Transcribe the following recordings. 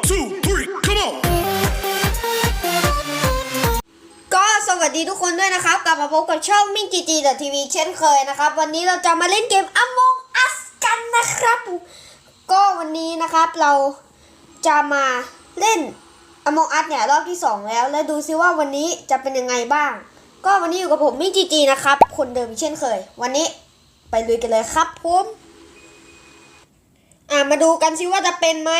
two, three, come on. ก็สวัสดีทุกคนด้วยนะครับ กลับมาพบกับช่องมิ่งจีจีแต่ทีวีเช่นเคยนะครับ วันนี้เราจะมาเล่นเกม Among Us กันนะครับ ก็วันนี้นะครับเราจะมาเล่น Among Us เนี่ยรอบที่ 2 แล้ว แล้วดูซิว่าวันนี้จะเป็นยังไงบ้าง ก็วันนี้อยู่กับผมมิ่งจีจีนะครับ คนเดิมเช่นเคย วันนี้ไปลุยกันเลยครับผมอ่ามาดูกันซิว่าจะเป็นไหม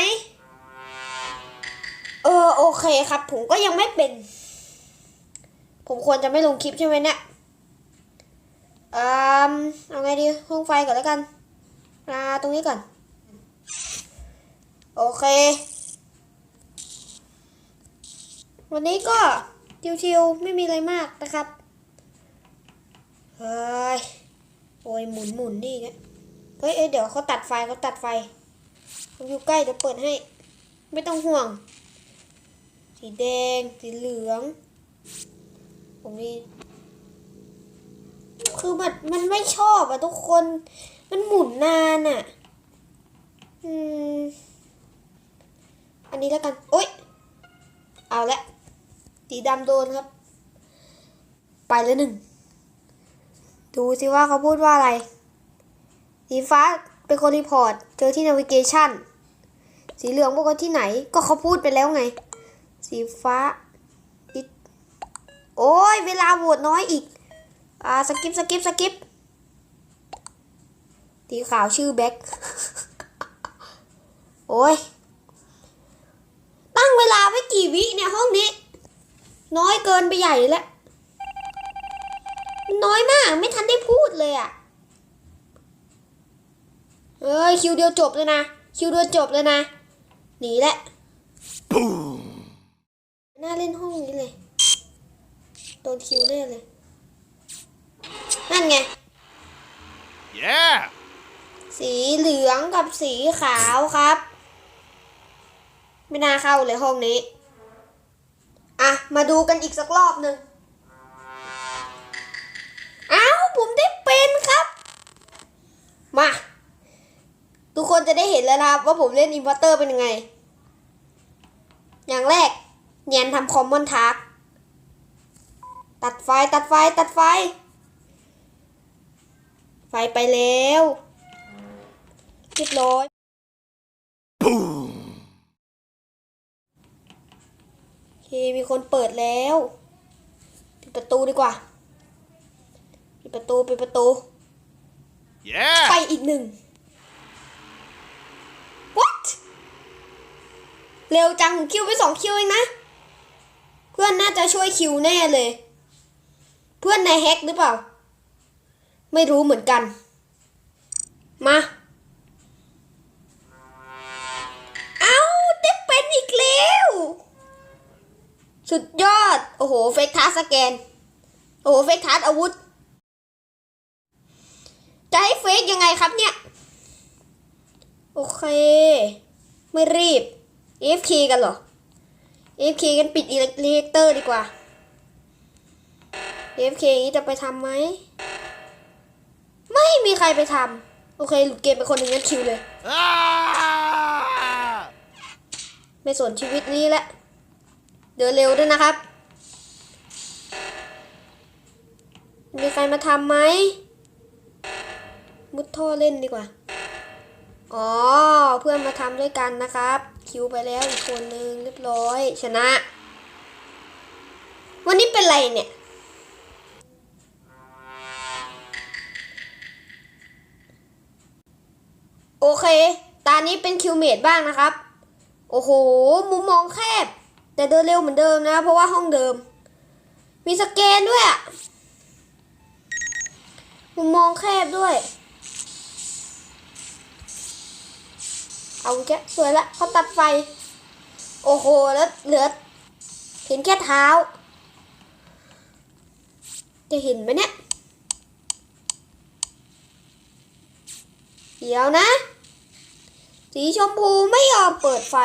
เออโอเคครับ ผมก็ยังไม่เป็น ผมควรจะไม่ลงคลิปใช่ไหมเนี่ยอืมเอาไงดีห้องไฟก่อนแล้วกันมาตรงนี้ก่อน โอเค วันนี้ก็ชิวๆไม่มีอะไรมากนะครับเฮ้ยโอ้ยหมุนหมุนนี่นี่เฮ้ยเอ้ยเดี๋ยวเขาตัดไฟเขาตัดไฟผมอยู่ใกล้เดี๋ยวเปิดให้ ไม่ต้องห่วง สีแดง สีเหลือง ผมนี่คือมันมันไม่ชอบอะทุกคน มันหมุนนานอะอืม อันนี้แล้วกัน โอ๊ย เอาละ สีดำโดนครับ ไปแล้วหนึ่ง ดูสิว่าเขาพูดว่าอะไร สีฟ้าเป็นคนรีพอร์ต เจอที่นาวิเกชันสีเหลืองบอกว่าที่ไหน ก็เขาพูดไปแล้วไง สีฟ้าโอ้ยเวลาโหวตน้อยอีก อ่าสกิปสกิปสกิปสีขาวชื่อแบ็คโอ้ยตั้งเวลาไว้กี่วิเนี่ยห้องนี้ น้อยเกินไปใหญ่แล้วน้อยมากไม่ทันได้พูดเลยอะ่ะเอ้ยคิวเดียวจบเลยนะ คิวเดียวจบเลยนะ หนีและ Boom. น่าเล่นห้องนี้เลย โดนคิวแน่เลย นั่นไง Yeah. สีเหลืองกับสีขาวครับ ไม่น่าเข้าเลยห้องนี้ อะ มาดูกันอีกสักรอบหนึ่งอ้าวผมได้เป็นครับ มา ทุกคนจะได้เห็นแล้วนะครับ ว่าผมเล่นอินเวอร์เตอร์เป็นยังไง อย่างแรก เนียนทำคอมมอนทักตัดไฟตัดไฟตัดไฟ ไฟไปแล้วเรียบร้อย Boom. โอเคมีคนเปิดแล้วปิดประตูดีกว่าปิดประตูปิดประตู Yeah. ไปอีกหนึ่ง what เร็วจังผมคิวไปสองคิวเองนะเพื่อนน่าจะช่วยคิวแน่เลย เพื่อนในแฮกหรือเปล่า ไม่รู้เหมือนกัน มาเอาได้เป็นอีกแล้วสุดยอด โอ้โห เฟกทัสสแกน โอ้โห เฟกทัสอาวุธ จะให้เฟกยังไงครับเนี่ย โอเค ไม่รีบ AFK กันเหรอ AFK กันปิดอิเล็กเตอร์ดีกว่า AFK อย่างนี้จะไปทำไหม ไม่มีใครไปทำโอเค หลุดเกมไปคนหนึ่งงั้นคิวเลย Ah. ไม่สนชีวิตนี้แล้วเดินเร็วด้วยนะครับ มีใครมาทำไหม มุดท่อเล่นดีกว่า อ๋อ เพื่อนมาทำด้วยกันนะครับ คิวไปแล้วอีกคนนึงเรียบร้อย ชนะ วันนี้เป็นไรเนี่ย โอเค ตานี้เป็นคิวเมดบ้างนะครับ โอ้โห มุมมองแคบ แต่เดินเร็วเหมือนเดิมนะ เพราะว่าห้องเดิม มีสแกนด้วยอะมุมมองแคบด้วย เอาแค่สวยละเขาตัดไฟ โอ้โห แล้วเหลือเห็นแค่เท้า จะเห็นไหมเนี่ย เดี๋ยวนะ สีชมพูไม่ยอมเปิดไฟ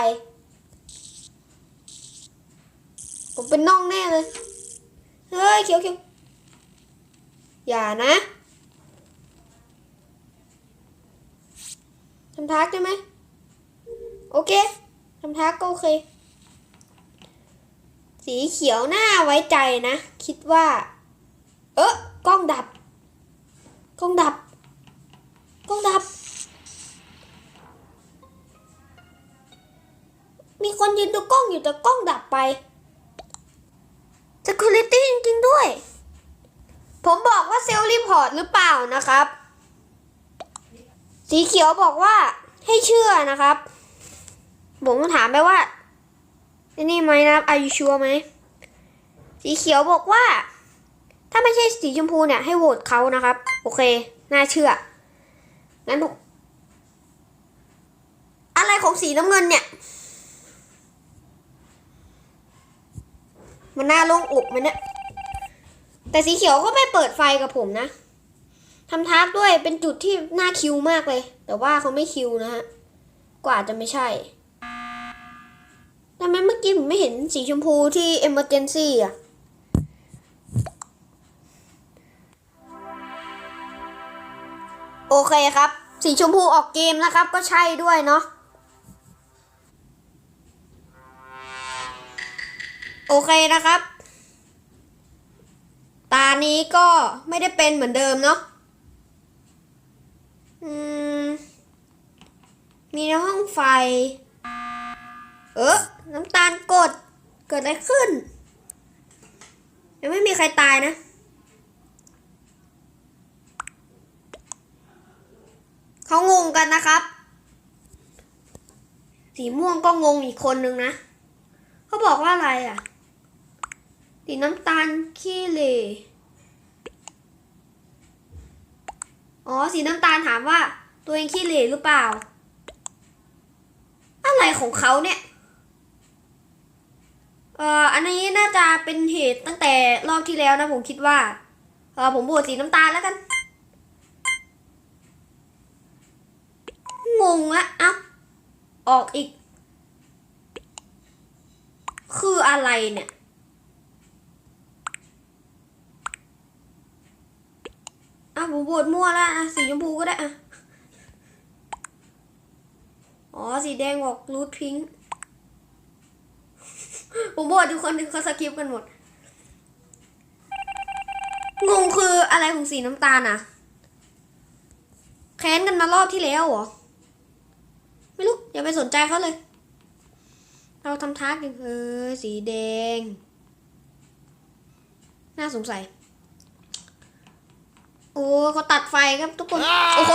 ผมเป็นน้องแน่เลย เฮ้ยเขียวเขียวอย่านะทำทักใช่ไหม โอเคทำทักก็โอเค สีเขียวหน้าไว้ใจนะ คิดว่า เออกล้องดับ กล้องดับ กล้องดับ มีคนยืนดูกล้องอยู่แต่กล้องดับไป Security จริงๆด้วย ผมบอกว่าเซลล์รีพอร์ตหรือเปล่านะครับ สีเขียวบอกว่าให้เชื่อนะครับ ผมก็ถามไปว่านี่ไหมนะครับอายุชัวไหม สีเขียวบอกว่า ถ้าไม่ใช่สีชมพูเนี่ยให้โหวตเขานะครับ โอเค น่าเชื่อ งั้นผมอะไรของสีน้ำเงินเนี่ย มันน่าโล่งอกไหมเนี่ยแต่สีเขียวก็ไม่เปิดไฟกับผมนะทำทักด้วยเป็นจุดที่น่าคิวมากเลย แต่ว่าเขาไม่คิวนะฮะ กว่าจะไม่ใช่ำไมเมื่อกี้ผมไม่เห็นสีชมพูที่ emergency อะโอเคครับ สีชมพูออกเกมนะครับ ก็ใช่ด้วยเนาะโอเคนะครับ ตานี้ก็ไม่ได้เป็นเหมือนเดิมเนาะมีในห้องไฟ เออ น้ำตาลกด เกิดอะไรขึ้น ยังไม่มีใครตายนะ เขางงกันนะครับ สีม่วงก็งงอีกคนนึงนะ เขาบอกว่าอะไรอะ สีน้ำตาลขี้เหร่อ๋อ สีน้ำตาลถามว่า ตัวเองขี้เหร่หรือเปล่า อะไรของเขาเนี่ย เอ่ออันนี้น่าจะเป็นเหตุตั้งแต่รอบที่แล้วนะผมคิดว่าเออผมบวชสีน้ำตาลแล้วกัน งงละอ้าออกอีก คืออะไรเนี่ย อะผมบวชมั่วแล้วอะสีชมพูก็ได้อะ อ๋อ สีแดงบอกรูทพิงค์ ผมบวชทุกคนเขาสกิปกันหมด งงคืออะไรของสีน้ำตาลอะแค้นกันมารอบที่แล้วเหรอ ไม่รู้ อย่าไปสนใจเขาเลย เราทำทักกันเออสีแดง น่าสงสัย โอ้เขาตัดไฟครับทุกคน โอ้โห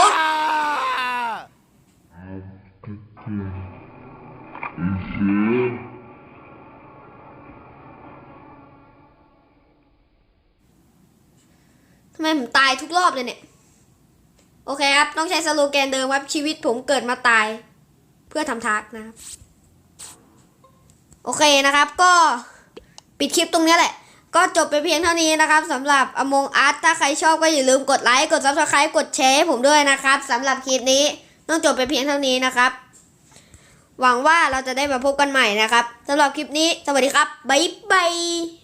Ah! ทำไมผมตายทุกรอบเลยเนี่ย โอเคครับ ต้องใช้สโลแกนเดิมครับ ชีวิตผมเกิดมาตาย เพื่อทำทักนะครับ โอเคนะครับ ก็ปิดคลิปตรงนี้แหละ ก็จบไปเพียงเท่านี้นะครับสำหรับ Among Us ถ้าใครชอบก็อย่าลืมกดไลค์ กด Subscribe กดแชร์ให้ผมด้วยนะครับสำหรับคลิปนี้ต้องจบไปเพียงเท่านี้นะครับ หวังว่าเราจะได้มาพบกันใหม่นะครับสำหรับคลิปนี้ สวัสดีครับ บ๊ายบาย